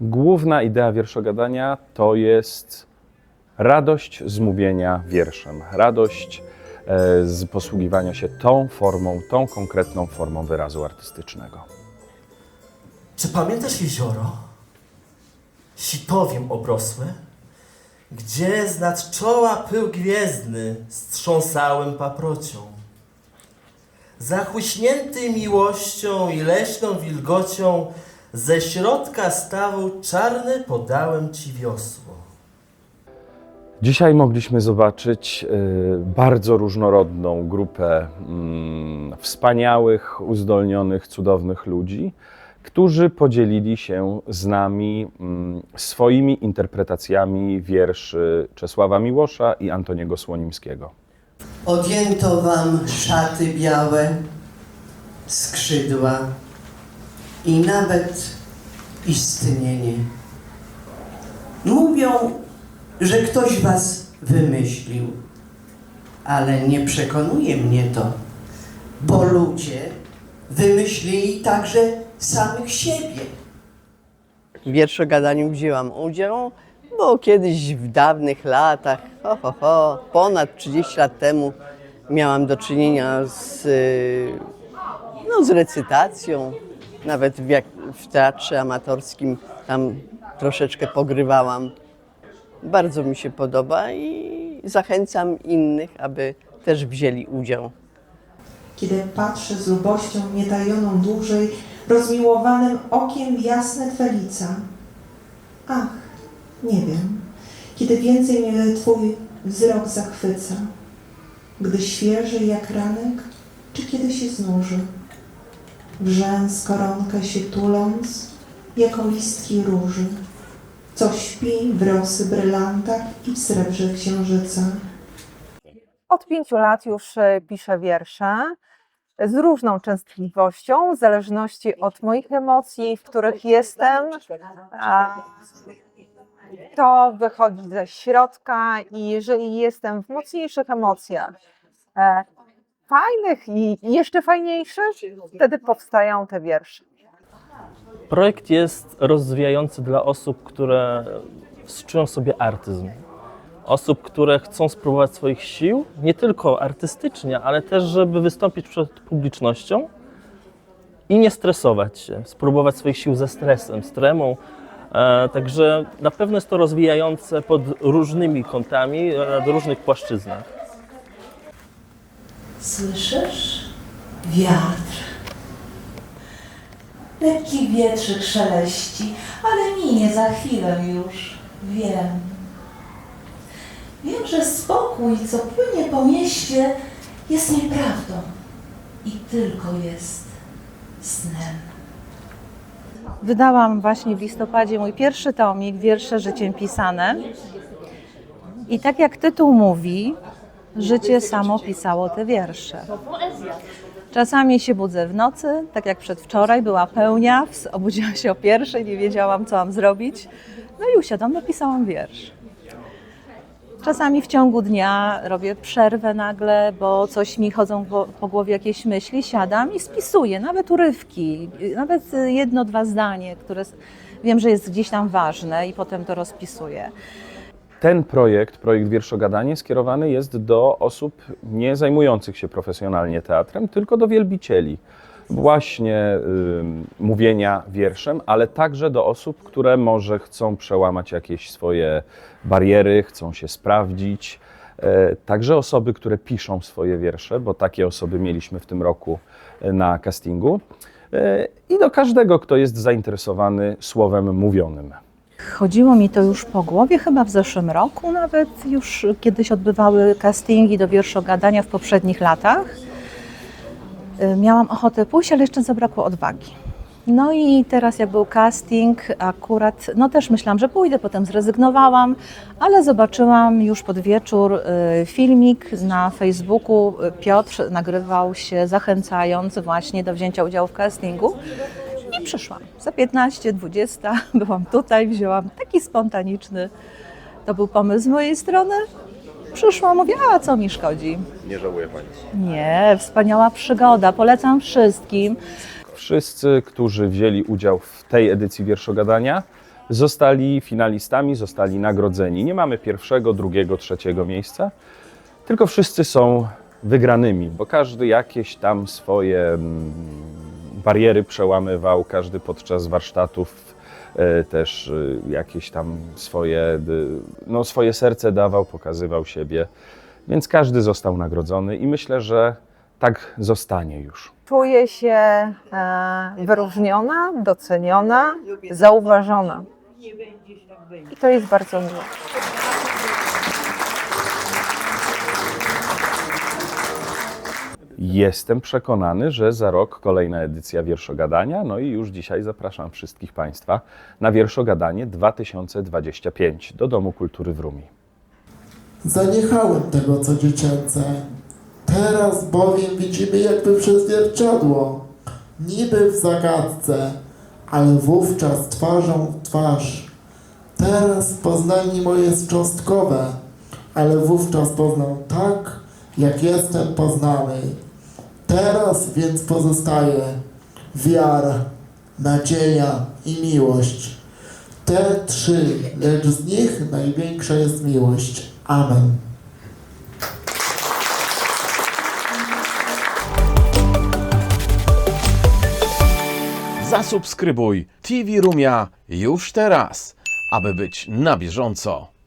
Główna idea wierszogadania to jest radość z mówienia wierszem, radość e, z posługiwania się tą formą, tą konkretną formą wyrazu artystycznego. Czy pamiętasz jezioro? Sitowiem obrosłe, gdzie z nad czoła pył gwiezdny strząsałem paprocią. Zachłyśnięty miłością i leśną wilgocią, ze środka stawu czarny podałem ci wiosło. Dzisiaj mogliśmy zobaczyć y, bardzo różnorodną grupę mm, wspaniałych, uzdolnionych, cudownych ludzi, którzy podzielili się z nami mm, swoimi interpretacjami wierszy Czesława Miłosza i Antoniego Słonimskiego. Odjęto wam szaty białe, skrzydła i nawet istnienie. Mówią, że ktoś was wymyślił, ale nie przekonuje mnie to, bo ludzie wymyślili także samych siebie. W wierszogadaniu wzięłam udział, bo kiedyś w dawnych latach, ho, ho, ho, ponad 30 lat temu miałam do czynienia z, y, no, z recytacją. Nawet w, jak, w teatrze amatorskim tam troszeczkę pogrywałam. Bardzo mi się podoba i zachęcam innych, aby też wzięli udział. kiedy patrzę z lubością nietajoną dłużej, rozmiłowanym okiem jasne Twe. Ach, nie wiem, kiedy więcej mnie Twój wzrok zachwyca, gdy świeży jak ranek, czy kiedy się znuży, w rzęs koronkę się tuląc, jako listki róży, co śpi w rosy brylantach i w srebrze księżyca. Od pięciu lat już e, piszę wiersze z różną częstotliwością, w zależności od moich emocji, w których jestem. To wychodzi ze środka i jeżeli jestem w mocniejszych emocjach, e, fajnych i jeszcze fajniejszych, wtedy powstają te wiersze. Projekt jest rozwijający dla osób, które czują sobie artyzm. Osób, które chcą spróbować swoich sił, nie tylko artystycznie, ale też, żeby wystąpić przed publicznością i nie stresować się, spróbować swoich sił ze stresem, z tremą. E, także na pewno jest to rozwijające pod różnymi kątami, e, na różnych płaszczyznach. Słyszysz? Wiatr. Lekki wietrzyk szeleści, ale minie za chwilę już. Wiem. Wiem, że spokój, co płynie po mieście, jest nieprawdą i tylko jest snem. Wydałam właśnie w listopadzie mój pierwszy tomik, wiersze życiem pisane. I tak jak tytuł mówi, życie samo pisało te wiersze. Czasami się budzę w nocy, tak jak przedwczoraj, była pełnia, obudziłam się o pierwszej, nie wiedziałam, co mam zrobić. No i usiadłam, napisałam wiersz. Czasami w ciągu dnia robię przerwę nagle, bo coś mi chodzą po, głowie jakieś myśli, siadam i spisuję, nawet urywki, nawet y, jedno, dwa zdanie, które wiem, że jest gdzieś tam ważne i potem to rozpisuję. Ten projekt, projekt Wierszogadanie, skierowany jest do osób nie zajmujących się profesjonalnie teatrem, tylko do wielbicieli właśnie ym, mówienia wierszem, ale także do osób, które może chcą przełamać jakieś swoje bariery, chcą się sprawdzić. E, Także osoby, które piszą swoje wiersze, bo takie osoby mieliśmy w tym roku e, na castingu. E, I do każdego, kto jest zainteresowany słowem mówionym. Chodziło mi to już po głowie, chyba w zeszłym roku nawet już kiedyś odbywały castingi do wierszogadania w poprzednich latach. Y, Miałam ochotę pójść, ale jeszcze zabrakło odwagi. No i teraz jak był casting, akurat, no też myślałam, że pójdę, potem zrezygnowałam, ale zobaczyłam już pod wieczór y, filmik na Facebooku. Piotr nagrywał się zachęcając właśnie do wzięcia udziału w castingu. I przyszłam. Za 15, 20 byłam tutaj, wzięłam taki spontaniczny. To był pomysł z mojej strony. Przyszłam, mówię, a co mi szkodzi? Nie żałuję Pani. Nie, wspaniała przygoda, polecam wszystkim. Wszyscy, którzy wzięli udział w tej edycji wierszogadania, zostali finalistami, zostali nagrodzeni. Nie mamy pierwszego, drugiego, trzeciego miejsca, tylko wszyscy są wygranymi, bo każdy jakieś tam swoje mm, bariery przełamywał, każdy podczas warsztatów e, też e, jakieś tam swoje, d- no, swoje serce dawał, pokazywał siebie, więc każdy został nagrodzony i myślę, że tak zostanie już. Czuję się e, wyróżniona, doceniona, zauważona. I to jest bardzo miłe. Jestem przekonany, że za rok kolejna edycja wierszogadania, no i już dzisiaj zapraszam wszystkich Państwa na wierszogadanie 2025 do Domu Kultury w Rumi. Zaniechałem tego, co dziecięce. Teraz bowiem widzimy jakby przez zwierciadło, niby w zagadce, ale wówczas twarzą w twarz. Teraz poznanie moje jest cząstkowe, ale wówczas poznam tak, jak jestem poznany. Teraz więc pozostaje wiara, nadzieja i miłość. Te trzy, lecz z nich największa jest miłość. Amen. Zasubskrybuj TV Rumia już teraz, aby być na bieżąco.